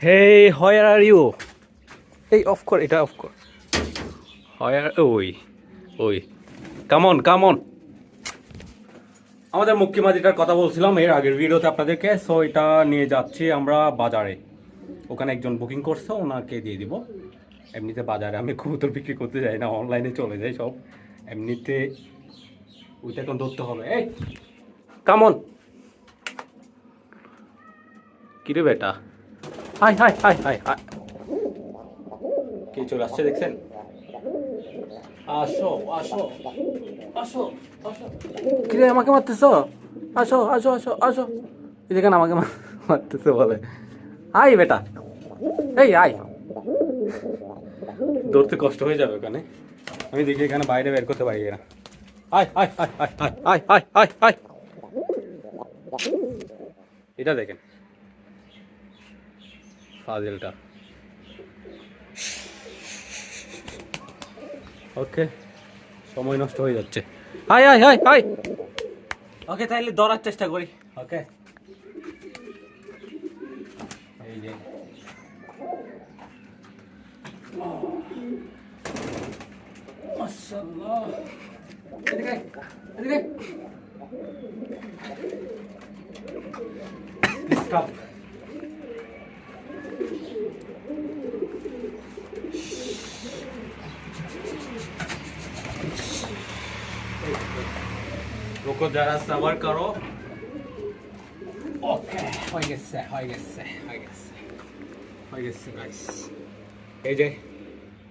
Hey, where are you? এই off কর এটা অফ কর Where ওই ওই। কামন কামন আমাদের মুখ্য মাঝিটার কথা বলছিলাম এর আগের ভিডিওতে আপনাদেরকে। সো এটা নিয়ে যাচ্ছি আমরা বাজারে। ওখানে একজন বুকিং করছে ওনাকে দিয়ে দিব। এমনিতে বাজারে আমি কবুতর বিক্রি করতে যাই না অনলাইনে চলে যাই সব। এমনিতে ওইটা এখন ধরতে হবে। এই কামন কিরে বেটা? Hi hi hi hi hi. কে চলে আসছে দেখছেন? আসো আসো আসো আসো। কিরে আমাকে মারতেছ? আসো আসো আসো আসো। দেখেন আমাকে মারতেছে বলে। আই বেটা। এই আই ধরতে কষ্ট হয়ে যাবে ওখানে। আমি দেখি এখানে বাইরে বের করতে পারি না আয় আয় আয় আয় আয় আয় আয় আয় আয় এটা দেখেন। ফাজিলটা। ওকে সময় নষ্ট হয়ে যাচ্ছে। Hi hi hi hi. Okay তাহলে ধরার চেষ্টা করি। ওকে এই যে। মাশাআল্লাহ। এদিকে এদিকে। আয়। রুকো যারা সাবার করো। ওকে হয়ে গেছে হয়ে গেছে হয়ে গেছে হয়ে গেছে গাইস এই যে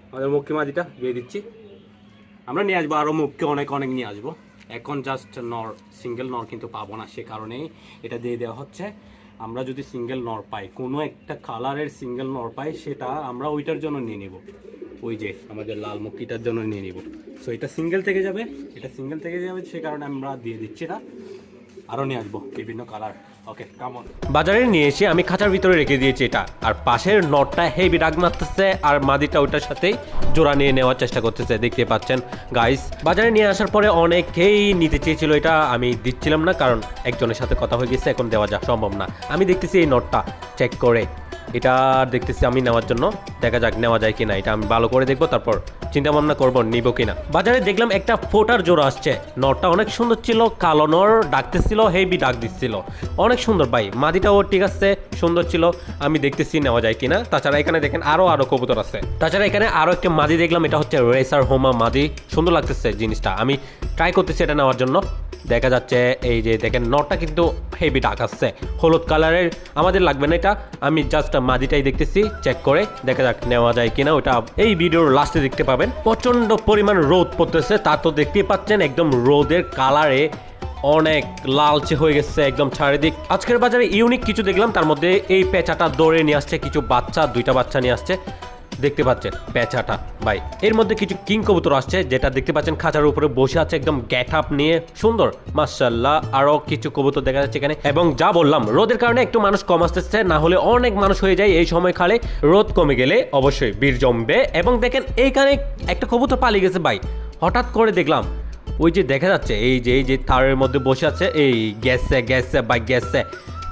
আমাদের মুখ্য মাঝিটা দিয়ে দিচ্ছি। আমরা নিয়ে আসব আরও মুখ্য অনেক অনেক নিয়ে আসব। এখন জাস্ট নর সিঙ্গেল নর কিন্তু পাবো না সে কারণেই এটা দিয়ে দেওয়া হচ্ছে। আমরা যদি সিঙ্গেল নর পাই কোনো একটা কালারের সিঙ্গেল নর পাই সেটা আমরা ওইটার জন্য নিয়ে নিব। ওই যে আমাদের লাল মুক্তিটার জন্য নিয়ে নিব। সো এটা সিঙ্গেল থেকে যাবে। এটা সিঙ্গেল থেকে যাবে, সে কারণে আমরা দিয়ে দিচ্ছি না আরও নিয়ে আসব বিভিন্ন কালার ওকে কামন বাজারে নিয়ে এসে আমি খাঁচার ভিতরে রেখে দিয়েছি এটা। আর পাশের নটটা হেভি ডাক মারতেছে আর মাদিটা ওইটার সাথেই জোড়া নিয়ে নেওয়ার চেষ্টা করতেছে, দেখতে পাচ্ছেন। গাইস বাজারে নিয়ে আসার পরে অনেকেই নিতে চেয়েছিল এটা। আমি দিচ্ছিলাম না, কারণ একজনের সাথে কথা হয়ে গেছে, এখন দেওয়া যা সম্ভব না। আমি দেখতেছি এই নটটা চেক করে। এটা দেখতেছি আমি নেওয়ার জন্য। দেখা যাক নেওয়া যায় কিনা, এটা আমি ভালো করে দেখব, তারপর চিন্তা ভাবনা করব নিব কিনা। বাজারে দেখলাম একটা ফোটার জোড়া আসছে। নটটা অনেক সুন্দর ছিল, কালো নর ডাকতেছিল হেভি ডাক দিচ্ছিল। অনেক সুন্দর ভাই, মাদিটাও ঠিক আছে, সুন্দর ছিল। আমি দেখতেছি নেওয়া যায় কিনা। তাছাড়া এখানে দেখেন আরও আরও কবুতর আছে। তাছাড়া এখানে আরও একটা মাদি দেখলাম, এটা হচ্ছে রেসার হোমা মাদি। সুন্দর লাগতেছে জিনিসটা, আমি ট্রাই করতেছি এটা নেওয়ার জন্য। দেখা যাচ্ছে, এই যে দেখেন নটটা কিন্তু হেভি ডাক আসছে। হলুদ কালারের আমাদের লাগবে না এটা। আমি জাস্ট মাদিটাই দেখতেছি চেক করে দেখা যাক নেওয়া যায় কিনা। ওটা এই ভিডিওর লাস্টে দেখতে পাবেন। প্রচণ্ড পরিমাণ রোদ পড়তেছে, তা তো দেখতেই পাচ্ছেন, একদম রোদের কালারে অনেক লালচে হয়ে গেছে একদম চারিদিক। আজকের বাজারে ইউনিক কিছু দেখলাম, তার মধ্যে এই পেঁচাটা দৌড়ে নিয়ে আসছে, কিছু বাচ্চা, দুইটা বাচ্চা নিয়ে আসছে। দেখতে পাচ্ছেন পেঁচাটা। ভাই, এর মধ্যে কিছু কিং কবুতর আসছে, যেটা দেখতে পাচ্ছেন খাঁচার উপরে বসে আছে, একদম গ্যাট আপ নিয়ে। সুন্দর। মার্শাল্লাহ আরও কিছু কবুতর দেখা যাচ্ছে এখানে। এবং যা বললাম, রোদের কারণে একটু মানুষ কম আসতেছে, না হলে অনেক মানুষ হয়ে যায় এই সময় খালে। রোদ কমে গেলে অবশ্যই বীর জমবে। এবং দেখেন, এইখানে একটা কবুতর পালিয়ে গেছে, ভাই। হঠাৎ করে দেখলাম, ওই যে দেখা যাচ্ছে, এই যে এই যে তারের মধ্যে বসে আছে, এই গেছে গেছে বা গেছে।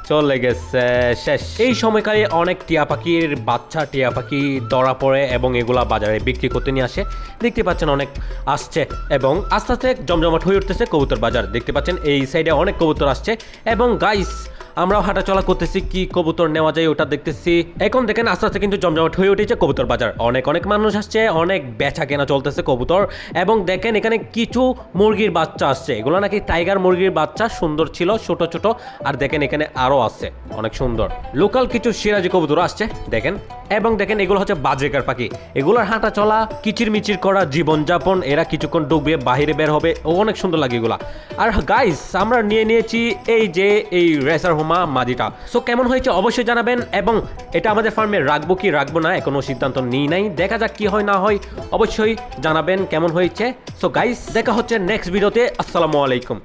চলে গেছে, শেষ। এই সময়কালে অনেক টিয়া পাখির বাচ্চা, টিয়া পাখি ধরা পড়ে এবং এগুলা বাজারে বিক্রি করতে নিয়ে আসে। দেখতে পাচ্ছেন অনেক আসছে এবং আস্তে আস্তে জমজমাট হয়ে উঠতেছে কবুতর বাজার। দেখতে পাচ্ছেন এই সাইডে অনেক কবুতর আসছে এবং গাইস আমরাও হাঁটা চলা করতেছি, কি কবুতর নেওয়া যায় ওটা দেখতেছি। এখন দেখেন, আস্তে আস্তে কিন্তু জমজমাট হয়ে উঠেছে কবুতর বাজার। অনেক অনেক মানুষ আসছে, অনেক বেচা কেনা চলতেছে কবুতর। এবং দেখেন, এখানে কিছু মুরগির বাচ্চা আসছে। এগুলো নাকি টাইগার মুরগির বাচ্চা, সুন্দর ছিল, ছোট ছোট। আর দেখেন, এখানে আরও আছে, অনেক সুন্দর। লোকাল কিছু সিরাজি কবুতর আসছে, দেখেন। এবং দেখেন, এগুলো হচ্ছে বাজরেকার পাখি। এগুলোর হাঁটা চলা কিচির মিচির করা জীবনযাপন, এরা কিছুক্ষণ ডুবিয়ে বাহিরে বের হবে। ও অনেক সুন্দর লাগে এগুলা। আর গাইস আমরা নিয়ে নিয়েছি এই যে, এই রেসার হোমা মাদিটা সো কেমন হয়েছে অবশ্যই জানাবেন এবং এটা আমাদের ফার্মে রাখব কি রাখব না, এখনও সিদ্ধান্ত নিই নাই। দেখা যাক কি হয় না হয়, অবশ্যই জানাবেন কেমন হয়েছে। সো গাইস দেখা হচ্ছে নেক্সট ভিডিওতে আসসালামু আলাইকুম।